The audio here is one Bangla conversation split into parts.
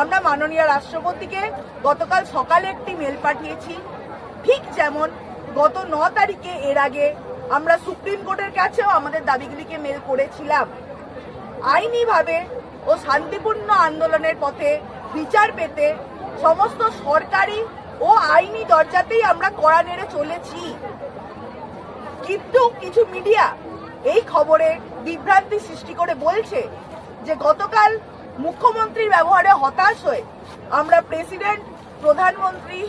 আমরা মাননীয় রাষ্ট্রপতিকে গতকাল সকালে একটি মেল পাঠিয়েছি। ঠিক যেমন গত ন তারিখে এর আগে আমরা সুপ্রিম কোর্টের কাছেও আমাদের দাবিগুলিকে মেল করেছিলাম। আইনিভাবে ও শান্তিপূর্ণ আন্দোলনের পথে বিচার পেতে সমস্ত সরকারি ও আইনি দরজাতেই আমরা কড়া নেড়ে চলেছি। কিন্তু কিছু মিডিয়া এই খবরে বিভ্রান্তি সৃষ্টি করে বলছে যে গতকাল মুখ্যমন্ত্রীর ব্যবহারে হতাশ হয়ে আমরা প্রেসিডেন্ট, প্রধানমন্ত্রী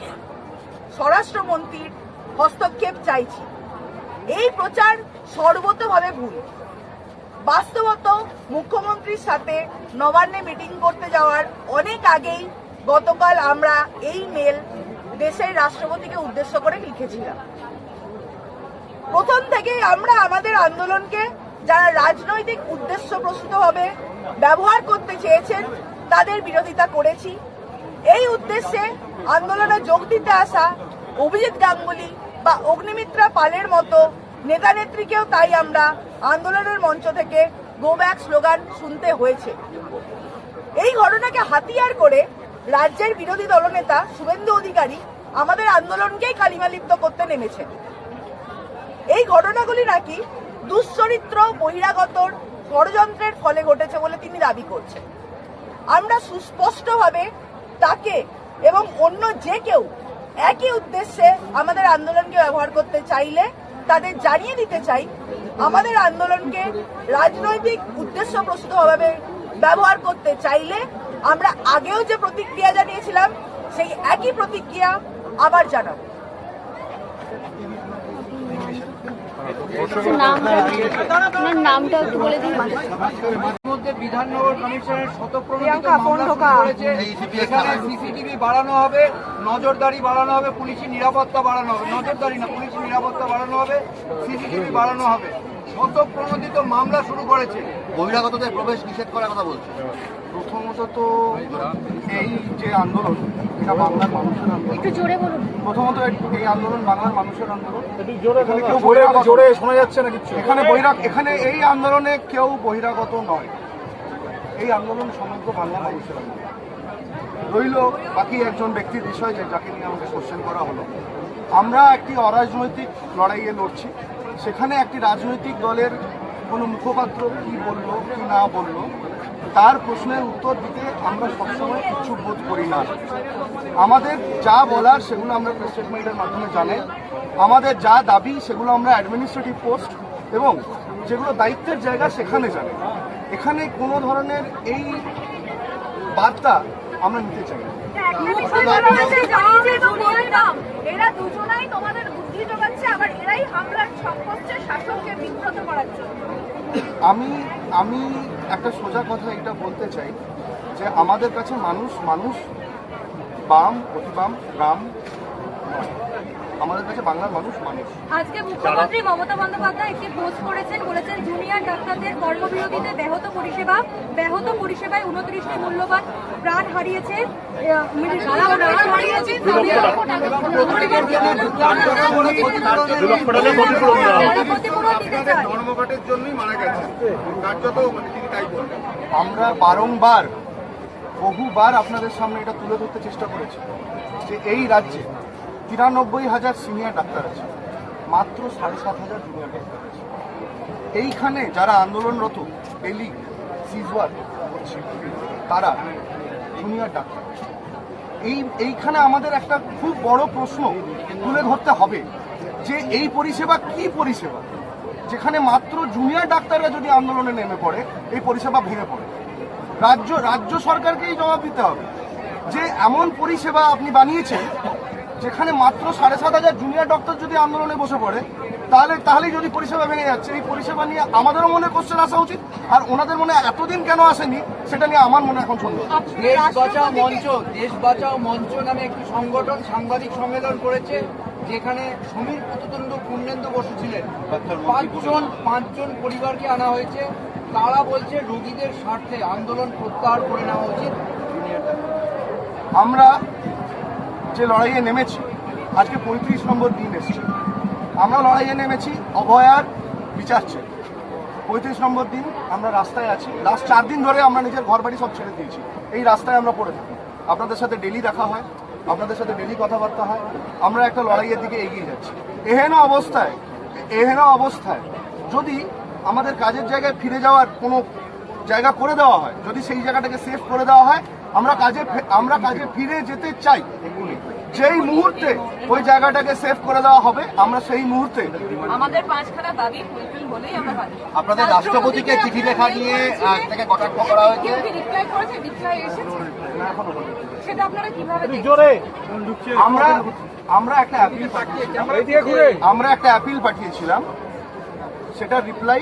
স্বরাষ্ট্রমন্ত্রীর হস্তক্ষেপ চাইছি। এই প্রচার সর্বতভাবে ভুল। বাস্তবত মুখ্যমন্ত্রীর সাথে নবান্নে মিটিং করতে যাওয়ার অনেক আগেই গতকাল আমরা এই মেল দেশের রাষ্ট্রপতিকে উদ্দেশ্য করে লিখেছিলাম। প্রথম থেকেই আমরা আমাদের আন্দোলনকে যারা রাজনৈতিক উদ্দেশ্য প্রসূতভাবে ব্যবহার করতে চেয়েছেন, তাদের বিরোধিতা করেছি। এই উদ্দেশ্যে আন্দোলনে যোগ দিতে আসা অভিজিৎ গাঙ্গুলি বা অগ্নিমিত্রা পালের মতো নেতা নেত্রীকেও তাই আমরা আন্দোলনের মঞ্চ থেকে গো ব্যাক স্লোগান শুনতে হয়েছে। এই ঘটনাকে হাতিয়ার করে রাজ্যের বিরোধী দলনেতা শুভেন্দু অধিকারী আমাদের আন্দোলনকেই কালিমালিপ্ত করতে নেমেছেন। এই ঘটনাগুলি নাকি দুশ্চরিত্র, বহিরাগতর ষড়যন্ত্রের ফলে ঘটেছে বলে তিনি দাবি করছেন। আমরা সুস্পষ্টভাবে তাকে এবং অন্য যে কেউ একই উদ্দেশ্যে আমাদের আন্দোলনকে ব্যবহার করতে চাইলে, তাদের জানিয়ে দিতে চাই, আমাদের আন্দোলনকে রাজনৈতিক উদ্দেশ্য প্রসূতভাবে ব্যবহার করতে চাইলে আমরা আগেও যে প্রতিক্রিয়া জানিয়েছিলাম, সেই একই প্রতিক্রিয়া আবার জানাব। আপনার নামটা একটু বলে দিন। মধ্যে বিধাননগর কমিশনের শতপ্রণোদিত প্রিয়াঙ্কা, ফোন মামলা শুরু এখানে সিসিটিভি বাড়ানো হবে নজরদারি বাড়ানো হবে পুলিশি নিরাপত্তা বাড়ানো হবে। নজরদারি না পুলিশি নিরাপত্তা বাড়ানো হবে সিসিটিভি বাড়ানো হবে। শতপ্রণোদিত মামলা শুরু করেছে। বহিরাগতদের প্রবেশ নিষেধ করার কথা বলছে। প্রথমত তো এই যে আন্দোলন এটা বাংলার মানুষের আন্দোলন। একটু জোরে বলুন। প্রথমত এই আন্দোলন বাংলার মানুষের আন্দোলন। এখানে কেউ বহিরাগত জোরে শোনা যাচ্ছে না কিছু। এখানে বহিরাগ এখানে এই আন্দোলনে কেউ বহিরাগত নয়। এই আন্দোলন সমগ্র বাংলা মানুষের আন্দোলন। রইল বাকি একজন ব্যক্তির বিষয় যে যাকে নিয়ে আমাকে কোশ্চেন করা হলো। আমরা একটি অরাজনৈতিক লড়াইয়ে লড়ছি। সেখানে একটি রাজনৈতিক দলের কোনো মুখপাত্র কি বলল, কি না বলল, তার প্রশ্নের উত্তর দিতে আমরা সবসময় ইচ্ছুক বোধ করি না। আমাদের যা বলার সেগুলো আমরা প্রেস স্টেটমেন্টের মাধ্যমে জানাই। আমাদের যা দাবি সেগুলো আমরা অ্যাডমিনিস্ট্রেটিভ পোস্ট এবং যেগুলো দায়িত্বের জায়গা সেখানে জানাই। এখানে কোনো ধরনের এই বার্তা আমরা নিতে চাই এরা দুজনাই তোমাদের জোগাচ্ছে আবার এরাই হামলার ছক করছে শাসককে বিব্রত করার জন্য আমি আমি একটা সোজা কথা এটা বলতে চাই, যে আমাদের কাছে মানুষ মানুষ বাম অতিবাম রাম নয়। আমাদের কাছে বাংলার মানুষ মানুষ। আজকে মুখ্যমন্ত্রী মমতা বন্দ্যোপাধ্যায় একটি পোস্ট করেছেন বলেছেন জুনিয়র ডাক্তারদের কর্মবিরতিতে ব্যাহত পরিষেবা ব্যাহত পরিষেবায় উনত্রিশটি মূল্যবান প্রাণ হারিয়েছে ধর্মঘটের জন্যই মারা গেছে। কার্যত মানে তিনি তাই বললেন। আমরা বারংবার বহুবার আপনাদের সামনে এটা তুলে ধরতে চেষ্টা করেছি যে এই রাজ্যে তিরানব্বই হাজার সিনিয়র ডাক্তার আছে, মাত্র সাড়ে সাত হাজার জুনিয়র ডাক্তার আছে। এইখানে যারা আন্দোলনরত এলি সিজওয়ার হচ্ছে তারা জুনিয়র ডাক্তার। এই, এইখানে আমাদের একটা খুব বড় প্রশ্ন তুলে ধরতে হবে যে এই পরিষেবা কি পরিষেবা? যেখানে মাত্র জুনিয়র ডাক্তাররা যদি আন্দোলনে নেমে পড়ে, এই পরিষেবা ভেঙে পড়ে। রাজ্য রাজ্য সরকারকেই জবাব দিতে হবে যে এমন পরিষেবা আপনি বানিয়েছেন যেখানে মাত্র সাড়ে সাত হাজার জুনিয়র ডক্টর যদি আন্দোলনে বসে পড়ে তাহলে তাহলেই যদি পরিষেবা ভেঙে যাচ্ছে। এই পরিষেবা নিয়ে আমাদেরও মনে কোশ্চেন আসা উচিত। আর ওনাদের মনে এতদিন কেন আসেনি সেটা নিয়ে আমার মনে এখন সন্দেহ। দেশ বাঁচাও মঞ্চ দেশ বাঁচাও মঞ্চ নামে একটি সংগঠন সাংবাদিক সম্মেলন করেছে যেখানে সমীর প্রতদণ্ড পূর্ণেন্দু বসেছিলেন পাঁচজন পাঁচজন পরিবারকে আনা হয়েছে। তারা বলছে রোগীদের স্বার্থে আন্দোলন প্রত্যাহার করে নেওয়া উচিত। আমরা যে লড়াইয়ে নেমেছি, আজকে পঁয়ত্রিশ নম্বর দিন এসছে। আমরা লড়াইয়ে নেমেছি অভয়ার বিচার চেয়ে। পঁয়ত্রিশ নম্বর দিন আমরা রাস্তায় আছি। লাস্ট চার দিন ধরে আমরা নিজের ঘর বাড়ি সব ছেড়ে দিয়েছি। এই রাস্তায় আমরা পড়ে থাকি। আপনাদের সাথে ডেলি দেখা হয়, আপনাদের সাথে ডেলি কথাবার্তা হয়। আমরা একটা লড়াইয়ের দিকে এগিয়ে যাচ্ছি। এহেন অবস্থায় এহেন অবস্থায় যদি আমাদের কাজের জায়গায় ফিরে যাওয়ার কোনো জায়গা করে দেওয়া হয়, যদি সেই জায়গাটাকে সেভ করে দেওয়া হয় আমরা কাজে আমরা কাজে ফিরে যেতে চাই। যেই মুহূর্তে ওই জায়গাটাকে সেভ করে দেওয়া হবে আমরা সেই মুহূর্তে আমাদের পাঁচখানা দাবি ফুলফিল হলেই আমরা আপনাদের রাষ্ট্রপতিকে চিঠি লেখা নিয়ে আজ কটাক্ষ করা হয়েছে? রিপ্লাই করেছে? রিপ্লাই এসেছে? সেটা আপনারা কীভাবে দেখছেন? আমরা আমরা একটা অ্যাপিল পাঠিয়েছিলাম আমরা একটা অ্যাপিল পাঠিয়েছিলাম। সেটা রিপ্লাই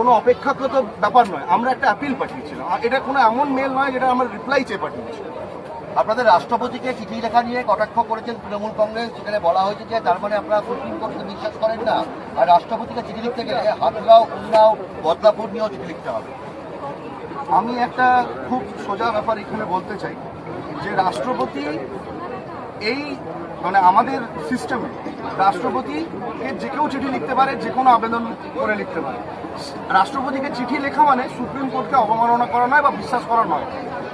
কোনো অপেক্ষাকৃত ব্যাপার নয়। আমরা একটা অ্যাপিল পাঠিয়েছিলাম। আর এটা কোনো এমন মেল নয় যেটা আমরা রিপ্লাই চেয়ে পাঠিয়েছি। আপনাদের রাষ্ট্রপতিকে চিঠি লেখা নিয়ে কটাক্ষ করেছেন তৃণমূল কংগ্রেস সেখানে বলা হয়েছে যে তার মানে আপনারা সুপ্রিম কোর্টকে বিশ্বাস করেন না আর রাষ্ট্রপতিকে চিঠি লিখতে গেলে হাতগাঁও উন্নাও বদলাপুর নিয়েও চিঠি লিখতে হবে। আমি একটা খুব সোজা ব্যাপার এখানে বলতে চাই যে রাষ্ট্রপতি এই মানে আমাদের সিস্টেমে রাষ্ট্রপতিকে যে কেউ চিঠি লিখতে পারে, যে কোনো আবেদন করে লিখতে পারে। রাষ্ট্রপতিকে চিঠি লেখা মানে সুপ্রিম কোর্টকে অবমাননা করা নয় বা বিশ্বাস করা নয়।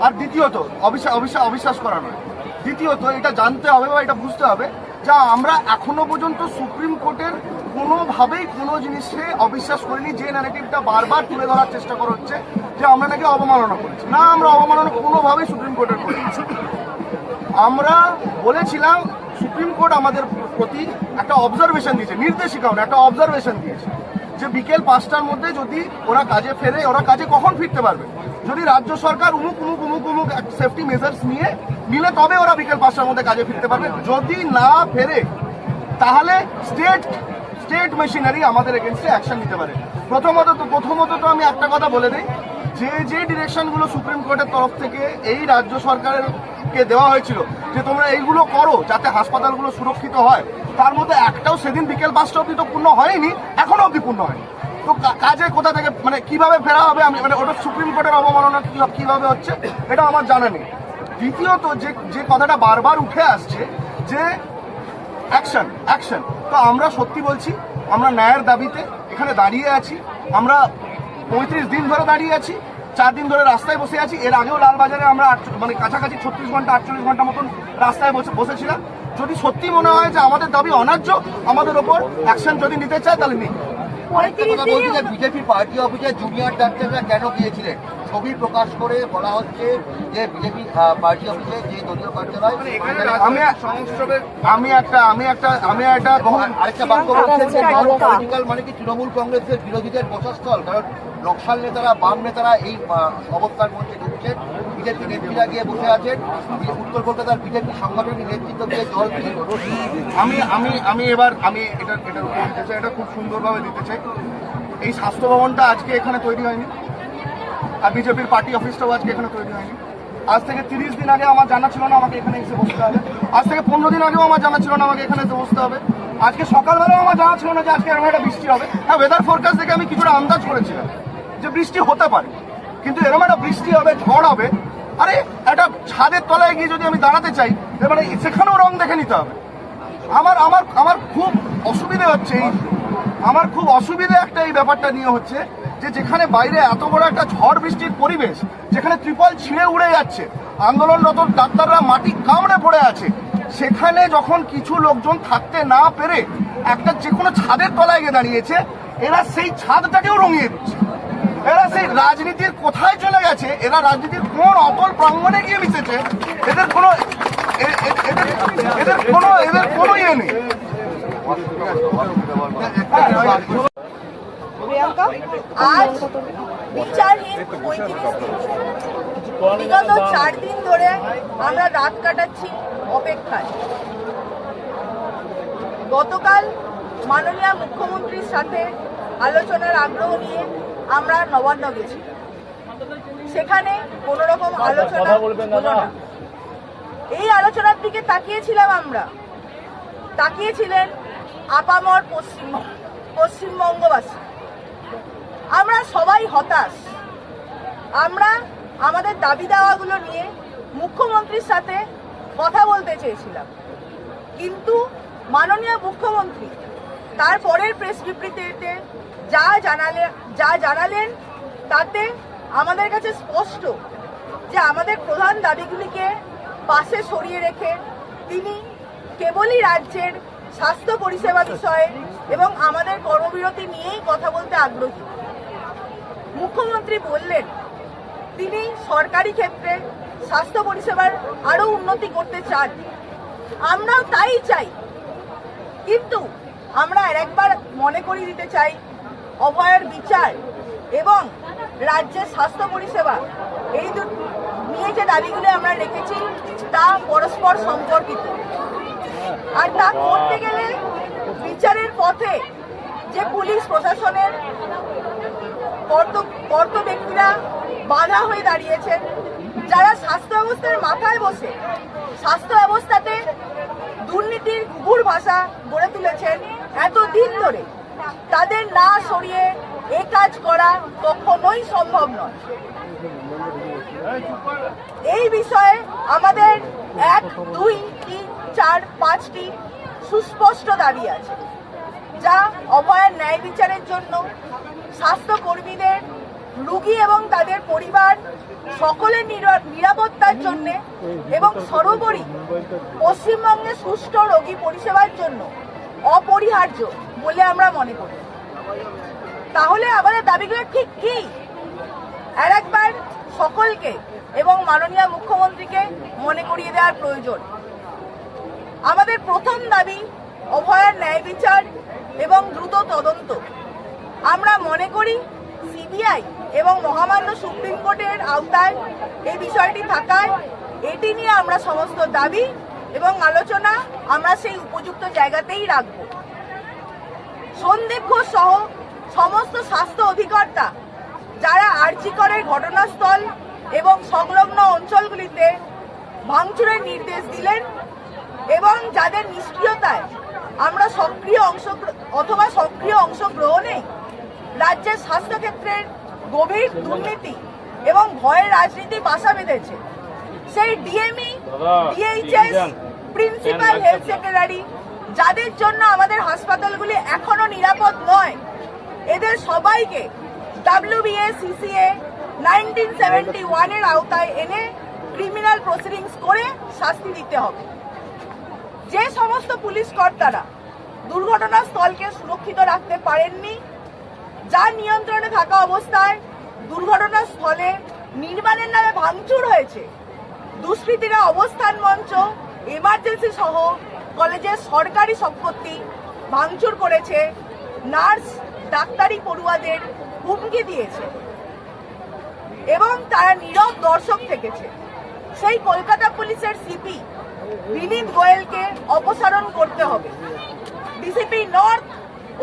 আর দ্বিতীয়ত অবিশ্বাস করা নয়। দ্বিতীয়ত, এটা জানতে হবে বা এটা বুঝতে হবে যা আমরা এখনও পর্যন্ত সুপ্রিম কোর্টের কোনোভাবেই কোনো জিনিসে অবিশ্বাস করিনি, যে ন্যারেটিভটা বারবার তুলে ধরার চেষ্টা করা হচ্ছে, যে আমরা নাকি অবমাননা করেছি। না, আমরা অবমাননা কোনোভাবেই সুপ্রিম কোর্টের করিনি। আমরা বলেছিলাম সুপ্রিম কোর্ট আমাদের প্রতি একটা অবজারভেশন দিয়েছে, নির্দেশিকা না একটা অবজারভেশন দিয়েছে যে বিকেল পাঁচটার মধ্যে যদি ওরা কাজে ফেরে, ওরা কাজে কখন ফিরতে পারবে? যদি রাজ্য সরকার উমুক উমুক উমুক উমুক সেফটি মেজার্স নিয়ে নিলে তবে ওরা বিকেল পাঁচটার মধ্যে কাজে ফিরতে পারবে। যদি না ফেরে, তাহলে স্টেট স্টেট মেশিনারি আমাদের এগেনস্টে অ্যাকশন নিতে পারে। প্রথমত তো প্রথমত তো আমি একটা কথা বলে দিই যে যে ডিরেকশনগুলো সুপ্রিম কোর্টের তরফ থেকে এই রাজ্য সরকারের কে দেওয়া হয়েছিল, যে তোমরা এইগুলো করো যাতে হাসপাতালগুলো সুরক্ষিত হয়, তার মধ্যে একটাও সেদিন বিকেল পাঁচটা অব্দি তো পূর্ণ হয়নি, এখনও অব্দি পূর্ণ হয়নি। তো কাজে কোথা থেকে মানে কীভাবে ফেরা হবে আমি মানে ওটা সুপ্রিম কোর্টের অবমাননা কীভাবে হচ্ছে, এটা আমার জানা নেই। দ্বিতীয়ত, যে যে কথাটা বারবার উঠে আসছে, যে অ্যাকশন অ্যাকশন। তো আমরা সত্যি বলছি, আমরা ন্যায়ের দাবিতে এখানে দাঁড়িয়ে আছি, আমরা পঁয়ত্রিশ দিন ধরে দাঁড়িয়ে আছি চার দিন ধরে রাস্তায় বসে আছি। এর আগেও লালবাজারে আমরা মানে কাছাকাছি ছত্রিশ ঘণ্টা আটচল্লিশ ঘণ্টা মতন রাস্তায় বসে বসেছিলাম। যদি সত্যি মনে হয় যে আমাদের দাবি অন্যায্য আমাদের ওপর অ্যাকশন যদি নিতে চায় তাহলে নিই। বিজেপি পার্টি অফিসে জুনিয়র ডাক্তাররা কেন গিয়েছিলেন? ছবি প্রকাশ করে বলা হচ্ছে যে বিজেপি পার্টি অফিসে যে দলীয় কার্যালয় আমি আমি একটা আমি একটা আমি একটা আরেকটা বাক্য পলিটিক্যাল মানে কি? তৃণমূল কংগ্রেসের বিরোধীদের বসস্থল কারণ নকশাল নেতারা বাম নেতারা এই অবস্থার মধ্যে ঢুকছেন। বিজেপি নেত্রীরা গিয়ে বসে আছেন। উত্তর কলকাতার বিজেপি সংগঠনের নেতৃত্ব দিয়ে জল আমি আমি আমি এবার আমি এটা এটা এটা খুব সুন্দরভাবে দিতে চাই। এই স্বাস্থ্য ভবনটা আজকে এখানে তৈরি হয়নি। আর বিজেপির পার্টি অফিসটাও আজকে এখানে তৈরি হয়নি। আজ থেকে তিরিশ দিন আগে আমার জানা ছিল না আমাকে এখানে এসে বসতে হবে। আজ থেকে পনেরো দিন আগেও আমার জানা ছিল না আমাকে এখানে এসে বসতে হবে। আজকে সকালবেলাও আমার জানা ছিল না যে আজকে এরকম একটা বৃষ্টি হবে। হ্যাঁ ওয়েদার ফোরকাস্ট দেখে আমি কিছুটা আন্দাজ করেছিলাম যে বৃষ্টি হতে পারে। কিন্তু এরকম একটা বৃষ্টি হবে, ঝড় হবে, আরে একটা ছাদের তলায় গিয়ে যদি আমি দাঁড়াতে চাই এবারে সেখানেও রং দেখে নিতে হবে। আমার আমার আমার খুব অসুবিধে হচ্ছে আমার খুব অসুবিধে একটা এই ব্যাপারটা নিয়ে হচ্ছে যে যেখানে বাইরে এত বড় একটা ঝড় বৃষ্টির পরিবেশ, যেখানে ত্রিপল ছিঁড়ে উড়ে যাচ্ছে, আন্দোলনরত ডাক্তাররা মাটি কামড়ে পড়ে আছে, সেখানে যখন কিছু লোকজন থাকতে না পেরে একটা যে কোনো ছাদের তলায় গিয়ে দাঁড়িয়েছে, এরা সেই ছাদটাকেও রঙিয়ে দিচ্ছে। এরা সেই রাজনীতির কোথায় চলে গেছে, এরা রাজনীতির কোন অতল প্রাঙ্গণে গিয়ে মিশেছে, এদের কোনো এদের কোনো এদের কোনো ইয়ে নেই। প্রিয়াঙ্কা আজ বিচারহীন পঁয়ত্রিশ দিন। বিগত চার দিন ধরে আমরা রাত কাটাচ্ছি অপেক্ষায়। গতকাল মাননীয় মুখ্যমন্ত্রীর সাথে আলোচনার আগ্রহ নিয়ে আমরা নবান্ন গেছি। সেখানে কোনো রকম আলোচনা হলো না। এই আলোচনার দিকে তাকিয়েছিলাম আমরা। তাকিয়েছিলেন আপামর পশ্চিম পশ্চিমবঙ্গবাসী। আমরা সবাই হতাশ। আমরা আমাদের দাবি দাওয়াগুলো নিয়ে মুখ্যমন্ত্রীর সাথে কথা বলতে চেয়েছিলাম। কিন্তু মাননীয় মুখ্যমন্ত্রী তার পরের প্রেস বিবৃতিতে যা জানালে, যা জানালেন তাতে আমাদের কাছে স্পষ্ট যে আমাদের প্রধান দাবিগুলিকে পাশে সরিয়ে রেখে তিনি কেবলই রাজ্যের স্বাস্থ্য পরিষেবা বিষয়ে এবং আমাদের কর্মবিরতি নিয়েই কথা বলতে আগ্রহী। মুখ্যমন্ত্রী বললেন, তিনি সরকারি ক্ষেত্রে স্বাস্থ্য পরিষেবার আরও উন্নতি করতে চান। আমরাও তাই চাই। কিন্তু আমরা আর একবার মনে করিয়ে দিতে চাই, অভয়ের বিচার এবং রাজ্যের স্বাস্থ্য পরিষেবা। এই নিয়ে যে দাবিগুলো আমরা রেখেছি, তা পরস্পর সম্পর্কিত। আর তা করতে গেলে বিচারের পথে যে পুলিশ প্রশাসনের কর্ত- ব্যক্তিরা বাধা হয়ে দাঁড়িয়েছেন যারা স্বাস্থ্য ব্যবস্থার মাথায় বসে, স্বাস্থ্য ব্যবস্থাতে দুর্নীতির কুকুর ভাষা গড়ে তুলেছেন এতদিন ধরে, তাদের না সরিয়ে এ কাজ করা কখনোই সম্ভব নয়। এই বিষয়ে আমাদের এক, দুই, তিন, চার, পাঁচটি সুস্পষ্ট দাবি আছে। যা অভয়ের ন্যায় বিচারের জন্য স্বাস্থ্যকর্মীদের, রুগী এবং তাদের পরিবার সকলের নিরা- নিরাপত্তার জন্য এবং সর্বোপরি পশ্চিমবঙ্গে সুষ্ঠু রোগী পরিষেবার জন্য অপরিহার্য বলে আমরা মনে করি। তাহলে আমাদের দাবিগুলো ঠিক কি? আর একবার সকলকে এবং মাননীয় মুখ্যমন্ত্রীকে মনে করিয়ে দেওয়ার প্রয়োজন। আমাদের প্রথম দাবি অভয়ের ন্যায় বিচার এবং দ্রুত তদন্ত। আমরা মনে করি সিবিআই এবং মহামান্য সুপ্রিম কোর্টের আওতায় এই বিষয়টি থাকায় এটি নিয়ে আমরা সমস্ত দাবি এবং আলোচনা আমরা সেই উপযুক্ত জায়গাতেই রাখব। সন্দীপ ঘোষ সহ সমস্ত স্বাস্থ্য অধিকর্তা যারা আর্জিকরের ঘটনাস্থল এবং সংলগ্ন অঞ্চলগুলিতে ভাঙচুরের নির্দেশ দিলেন এবং যাদের নিষ্ক্রিয়তায় আমরা সক্রিয় অংশ অথবা সক্রিয় অংশগ্রহণে রাজ্যের স্বাস্থ্যক্ষেত্রের গভীর দুর্নীতি এবং ভয়ের রাজনীতি বাসা বেঁধেছে। সেই DME DHS principal health secretary যাদের জন্য আমাদের হাসপাতালগুলি এখনও নিরাপদ নয় এদের সবাইকে ডাব্লিউবিএ সিসিএ নাইনটিন সেভেন্টি ওয়ানের আওতায় এনে ক্রিমিনাল প্রসিডিংস করে শাস্তি দিতে হবে। যে সমস্ত পুলিশ কর্তারা দুর্ঘটনাস্থলকে সুরক্ষিত রাখতে পারেননি, যার নিয়ন্ত্রণে থাকা অবস্থায় দুর্ঘটনাস্থলে নির্মাণের নামে ভাঙচুর হয়েছে। দুষ্কৃতীরা অবস্থান মঞ্চ এমার্জেন্সি সহ কলেজের সরকারি সম্পত্তি ভাঙচুর করেছে। নার্স, ডাক্তারি পড়ুয়াদের হুমকি দিয়েছে। এবং তারা নীরব দর্শক থেকেছে। সেই কলকাতা পুলিশের সিপি বিনীত গোয়েলকে অপসারণ করতে হবে। ডিসিপি নর্থ,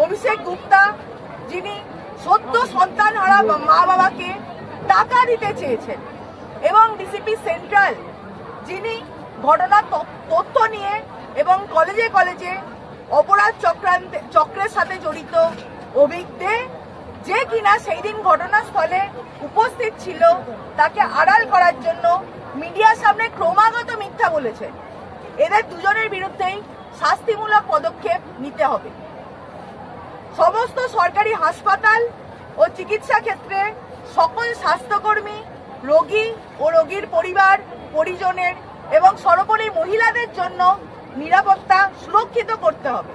অভিষেক গুপ্তা যিনি সদ্য সন্তান হারা মা বাবাকে টাকা দিতে চেয়েছেন এবং ডিসিপি সেন্ট্রাল যিনি ঘটনার তথ্য নিয়ে এবং কলেজে কলেজে অপরাধ চক্রান্তে, চক্রের সাথে জড়িত অভিজ্ঞ যে কিনা সেই দিন ঘটনাস্থলে উপস্থিত ছিল, তাকে আড়াল করার জন্য মিডিয়ার সামনে ক্রমাগত মিথ্যা বলেছে এদের দুজনের বিরুদ্ধেই শাস্তিমূলক পদক্ষেপ নিতে হবে। সমস্ত সরকারি হাসপাতাল ও চিকিৎসা ক্ষেত্রে সকল স্বাস্থ্যকর্মী, রোগী ও রোগীর পরিবার, পরিজনের এবং সর্বোপরি মহিলাদের জন্য নিরাপত্তা সুরক্ষিত করতে হবে।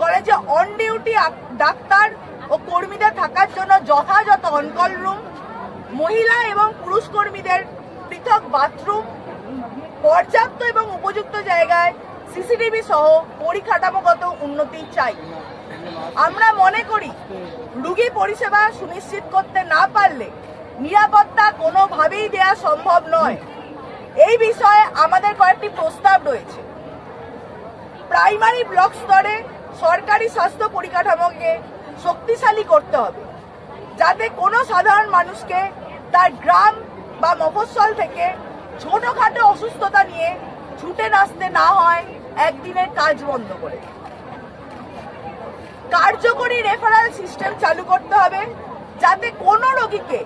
কলেজে অন ডিউটি ডাক্তার ও কর্মীদের থাকার জন্য যথাযথ অনকল রুম মহিলা এবং পুরুষ কর্মীদের পৃথক বাথরুম, পর্যাপ্ত এবং উপযুক্ত জায়গায় সিসিটিভি সহ পরিকাঠামোগত উন্নতি চাই। আমরা মনে করি, রুগী পরিষেবা সুনিশ্চিত করতে না পারলে নিরাপত্তা কোনোভাবেই দেওয়া সম্ভব নয়। এই বিষয়ে আমাদের কয়েকটি প্রস্তাব রয়েছে। প্রাইমারি ব্লক স্তরে সরকারি স্বাস্থ্য পরিকাঠামোকে শক্তিশালী করতে হবে, যাতে কোনো সাধারণ মানুষকে তার গ্রাম বা মফস্বল থেকে ছোটখাটো অসুস্থতা নিয়ে ছুটে নাচতে না হয়, একদিনের কাজ বন্ধ করে কার্যকরী রেফারেল সিস্টেম চালু করতে হবে যাতে কোনো রোগীকে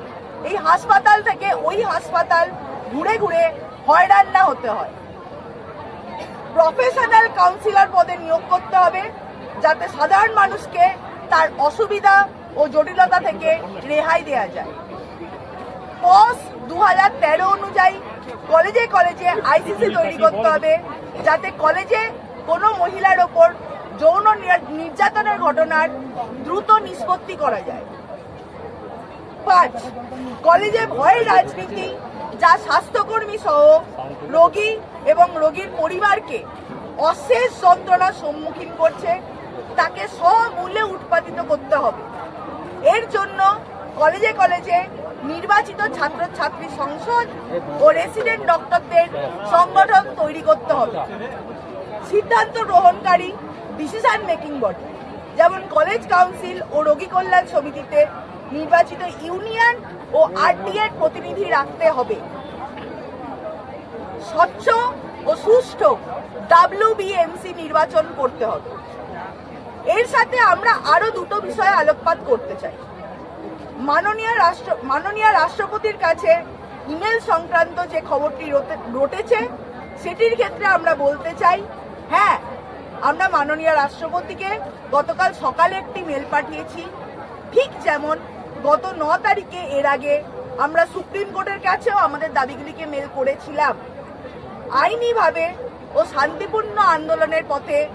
এই হাসপাতাল থেকে ওই হাসপাতাল ঘুরে ঘুরে হয়রান না হতে হয়। প্রফেশনাল কাউন্সিলর পদে নিয়োগ করতে হবে যাতে সাধারণ মানুষকে তার অসুবিধা ও জটিলতা থেকে রেহাই দেয়া যায়। পস দু হাজার তেরো অনুযায়ী কলেজে কলেজে আইসিসি তৈরি করতে হবে যাতে কলেজে কোনো মহিলার ওপর যৌন নির্যাতনের ঘটনার দ্রুত নিষ্পত্তি করা যায়। পাঁচ কলেজে ভয়ের রাজনীতি যা স্বাস্থ্যকর্মী সহ রোগী এবং রোগীর পরিবারকে অশেষ যন্ত্রণার সম্মুখীন করছে তাকে সমূল্যে উৎপাদিত করতে হবে। এর জন্য কলেজে কলেজে নির্বাচিত ছাত্রছাত্রী সংসদ ও রেসিডেন্ট ডক্টরদের সংগঠন তৈরি করতে হবে। সিদ্ধান্ত গ্রহণকারী ডিসিশন মেকিং বডি যেমন কলেজ কাউন্সিল ও রোগী কল্যাণ সমিতিতে নির্বাচিত ইউনিয়ন ও আরটিএর প্রতিনিধি রাখতে হবে। স্বচ্ছ ও সুষ্ঠু ডাব্লিউবিএমসি নির্বাচন করতে হবে। এর সাথে আমরা আরও দুটো বিষয়ে আলোকপাত করতে চাই। মাননীয় রাষ্ট্র, মাননীয় রাষ্ট্রপতির কাছে ইমেল সংক্রান্ত যে খবরটি রটে- রটেছে, সেটির ক্ষেত্রে আমরা বলতে চাই হ্যাঁ আমরা মাননীয় রাষ্ট্রপতিকে গতকাল সকালে একটি মেল পাঠিয়েছি। ঠিক যেমন গত ন তারিখে এর আগে আমরা সুপ্রিম কোর্টের কাছেও আমাদের দাবিগুলিকে মেল করেছিলাম। আইনিভাবে ও শান্তিপূর্ণ আন্দোলনের পথে